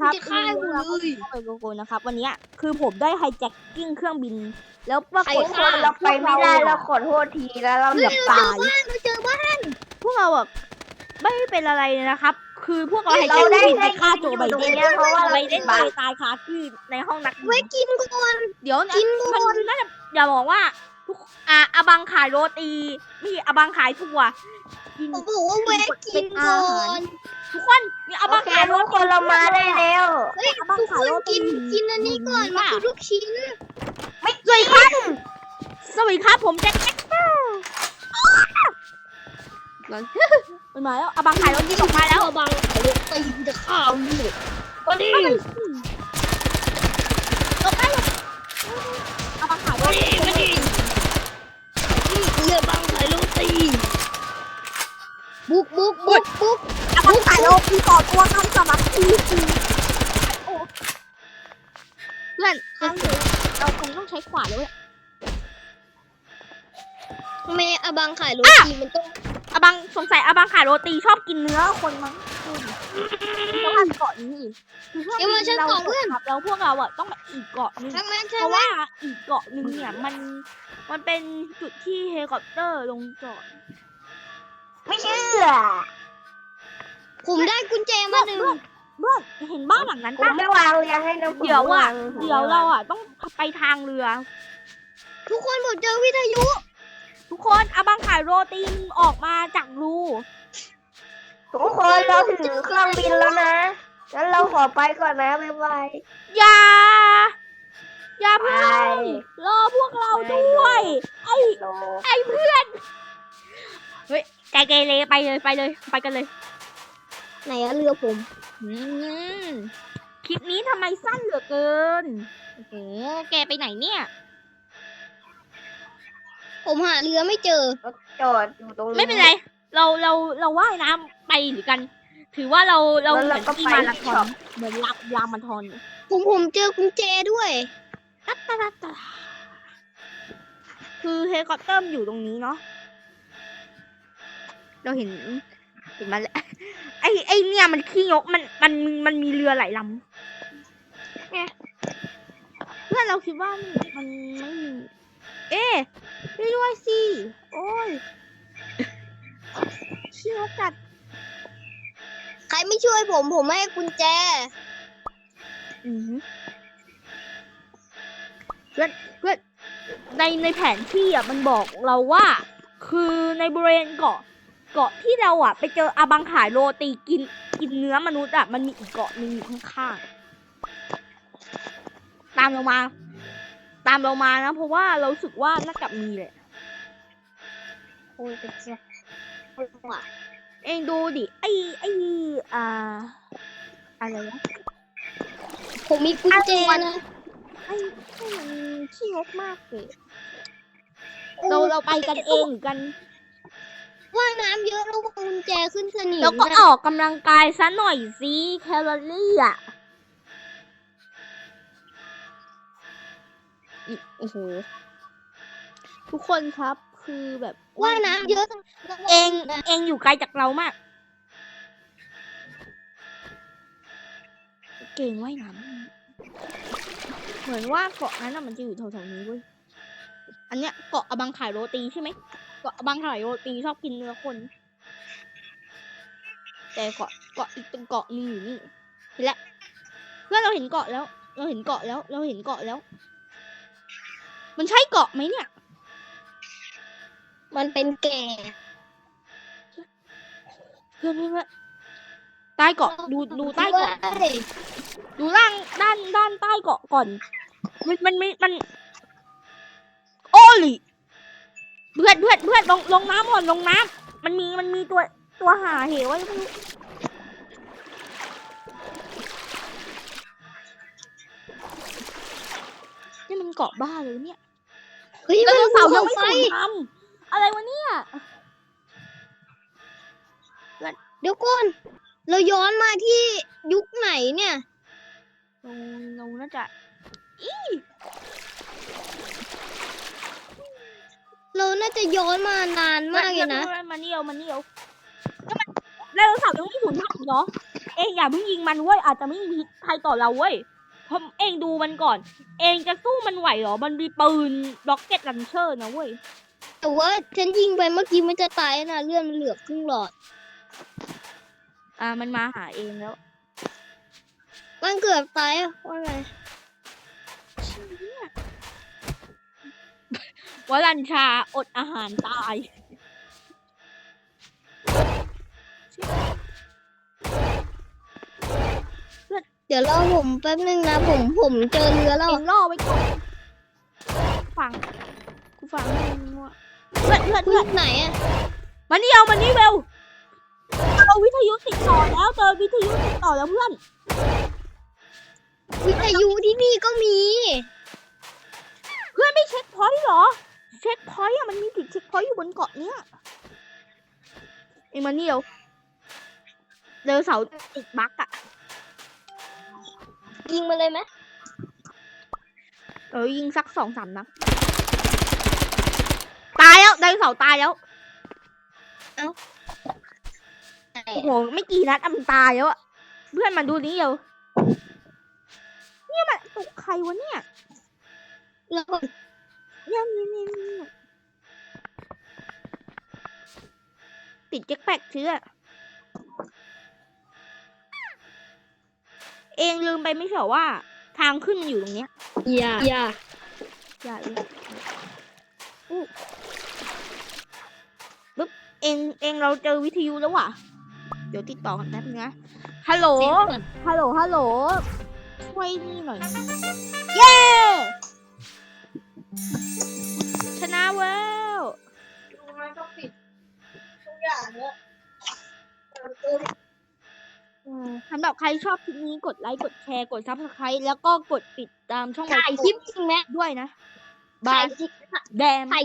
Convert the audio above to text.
ครับจะฆ่าผมเลยไปโกโก้นะครับ วันเนี้ยคือผมได้ไฮแจ็คกิ้งเครื่องบิน แล้วปรากฏใครว่าฆ่าเราไปไม่ได้เราขอโทษทีแล้วเราเฮ้ยเกือบเราเจอตายบ้านเราเจอบ้านพวกเราแบบไม่เป็นอะไรเลยนะครับ คือพวกเราไฮเราแจ็คได้กิ้งไปได้ฆ่าโจอยู่ไบตรงเดนเนี้ยเพราะว่าเราไบเดตินดตาบั๊ยกตายคาที่ในห้องนักไว้กินก่อนเดี๋ยวนะกินมัก่อนนน่าจะอย่าบอกว่าทุกอะอาบังขายโรตี มีอาบังขายถั่วกินผมบอกว่าแวะกินก่อน คขายโรทุกตีคนเรามาได้แล้ว เฮ้ยทุกคนกินกินอันนี้ก่อนมันคือลูกชิ้นไม่สวยครับสวัสดีครับผมแจ็คแจ็คเปอร์มันมาแล้วอาบังขายโรตีออกมาแล้วบางเดี๋ยวตีนจะข้าวนี่ก็ดีลงไปเลยอาบังขายโรก็ตีดีก็ดีเรือบางขายโรตีบุกบุกบุกบุก อาบังขายโรตีต่อตัวกันสมัครทีเพื่อนเราคงต้องใช้ขวานแล้วเว้ยทำไมอาบังขายโรตีมันต้องอาบังสงสัยอาบังขายโรตีชอบกินเนื้อคนมั้งเพราะว่าเกาะนี้อีกคือเครื่องบินเราตกครับแล้วพวกเราอะต้องไปอีกเกาะหนึงทำไมเพใช่ราะไหมว่าอีกเกาะหนึ่งเนี่ยมันมันเป็นจุดที่เฮลิคอปเตอร์ลงจอดไม่เชื่อ ผมได้กุญแจมาหนึ่งเพื่อนเห็นบ้านหลังนั้นผมปะไม่วางเรียงให้น้ำเดี๋ยวอะเดี๋ยวเราอะต้องไปทางเรือ ทุกคนผมเจอวิทยุ ทุกคนอาบังขายโรตีมันออกมาจากรูทุกคนเราถึงเครื่องบินแล้วนะงั้นเราขอไปก่อนนะบ๊ายบายอย่า อย่าเพิ่ไปงรอพวกเราด้วย ไอ้โลไอ้เพื่อน เฮ้ยใจเกเรไปเลยไปเลยไปกันเลย ไหนอะเรือผมอืมคลิปนี้ทำไมสั้นเหลือเกิน โอ้โห แกไปไหนเนี่ย ผมหาเรือไม่เจอ จอดอยู่ตรงนี้ไม่เป็นไร เราเราเราว่ายน้ำไปหรือกัน ถือว่าเราเราแล้วเหมืเราอนก็ที่ไปมาราธช็ออนป เหมือนรับรามาธอนผมผมเจอกุญแจด้วย ตัดตัดตัดตัดคือเฮลิคอปเตอร์มันอยู่ตรงนี้เนาะ เราเห็นเห็นมันแล้วไอไอเนี่ยมันขี้งกมันมันมันมีเรือหลายลำเนี่ยเพื่อนเราคิดว่ามันมันไม่มี เอ๊ะช่วยด้วยสิโอ้ยขี้งกจัด ใครไม่ช่วยผมผมไม่ให้กุญแจอือหือเพื่อนเพื่อนในในแผนที่อะมันบอกเราว่า คือในบริเวณเกาะ เกาะที่เราอะ ไปเจออาบังขายโรตีกินกินเนื้อมนุษย์อะ มันมีอีกเกาะหนึ่งอยู่ข้างๆ ตามเรามา ตามเรามานะ เพราะว่าเรารู้สึกว่าน่าจะมีแหละโอ้ยเป็นเจ้าเองดูดิ ไอไออ่า อะไรวะผมมีกุญแจนะไอ้ไอ้มันขี้งกมากเลยเราเราไปกันเองหรือกัน ว่ายน้ำเยอะแล้วกุญแจขึ้นสนิมแล้วก็นะออกกำลังกายซะหน่อยสิแคลอรี่อะอีกโอ้โหทุกคนครับคือแบบว่ายน้ำเยอะเองเองอยู่ไกลจากเรามาก เก่งว่ายน้ำเหมือนว่าเกาะนั้นน่ะมันจะอยู่แถวๆนี้เว้ยอันเนี้ยเกาะอบังขายโรตีใช่ไหม เกาะอบังขายโรตีชอบกินเนื้อคน แต่เกาะเกาะอีกตรงเกาะหนึงอยู่นี่เห็นแล้วเพื่อนเราเห็นเกาะแล้ว เราเห็นเกาะแล้ว เราเห็นเกาะแล้ว มันใช่เกาะไหมเนี่ย มันเป็นแก่เพื่อนเพื่อนเพื่อนใต้เกาะดูดูใต้เกาะเฮ้ยดูล่างด้านด้านใต้เกาะก่อน มันมันมันมันโอ้ย เพื่อนเพื่อนเพื่อนลงลงน้ำก่อนลงน้ำมันมีมันมีตัวตัวหาเหวไว้ไม่รู้นี่มันเกาะบ้าเลยเนี่ยเฮ้ยไดมันโนเสาร์ภูยังเขาไม่ไฟสูญพันธุ์อะไรวะเนี่ยเดี๋ยวก่อนเราย้อนมาที่ยุคไหนเนี่ยเราเราน่าจะ เราน่าจะย้อนมานานมากเลยนะมาเนียวมาเนียวก็มันไดโนเสาร์ยังไม่สูญพันธุ์อีกเหรอเองอย่าเพิ่งยิงมันเว้ยอาจจะไม่มีใครต่อเราเว้ยเพราะเองดูมันก่อน เองจะสู้มันไหวเหรอ มันมีปืนล็อกเก็ตลันเชอร์นะเว้ยแต่ว่าฉันยิงไปเมื่อกี้มันจะตายนะเลื่อนมันเหลือครึ่งหลอด อ่ามันมาหาเองแล้ว มันเกือบตายอะว่าไง วลัญชาอดอาหารตาย เดี๋ยวรอผมแป๊บนึงนะผมผมเจอเรือแล้วเองล่อไว้ก่อนฟัง กูฟังไม่มั่วเพื่อนเพื่อนคุเพื่อนณไหนอะมานี่เอามานี่เร็วเราวิทยุติดต่อแล้วเจอวิทยุติดต่อแล้วเพื่อน วิทยุที่นี่ก็มี เพื่อนไม่เช็คพอยต์เหรอ เช็คพอยต์อะมันมีจุดเช็คพอยต์อยู่บนเกาะเนี้ยเอ็งมานี่เร็วเร็วเสาติดบั๊กอะยิงมาเลยไหมเออยิงสักสองสามนัดตายแล้วไดโนเสาร์ตายแล้วโอ้โหไม่กี่นัดอะมันตายแล้วอะเพื่อนมาดูนี้เร็วเนี่ยมันตกใครวะเนี่ย แล้ว ก็เนี่ยนี่นี่นี่ติดแจ็คแปกเชื้อ เองลืมไปไม่ใช่เหรอว่า ทางขึ้นมันอยู่ตรงเนี้ย อย่า อย่า อย่าเลยอู้ปึ๊บ เองเองเราเจอวิทยุแล้วว่ะ เดี๋ยวติดต่อกันแป๊บนึงนะ ฮัลโหล ฮัลโหล ฮัลโหลช่วยนี่หน่อย เย้ ชนะเว้วอืมสำหรับใครชอบคลิปนี้กดไลค์กดแชร์กดซับสไครต์แล้วก็กดติดตามช่องถ่ายคลิปจริงไหมด้วยนะ บาถ่ายยคลิป แดมถ่าย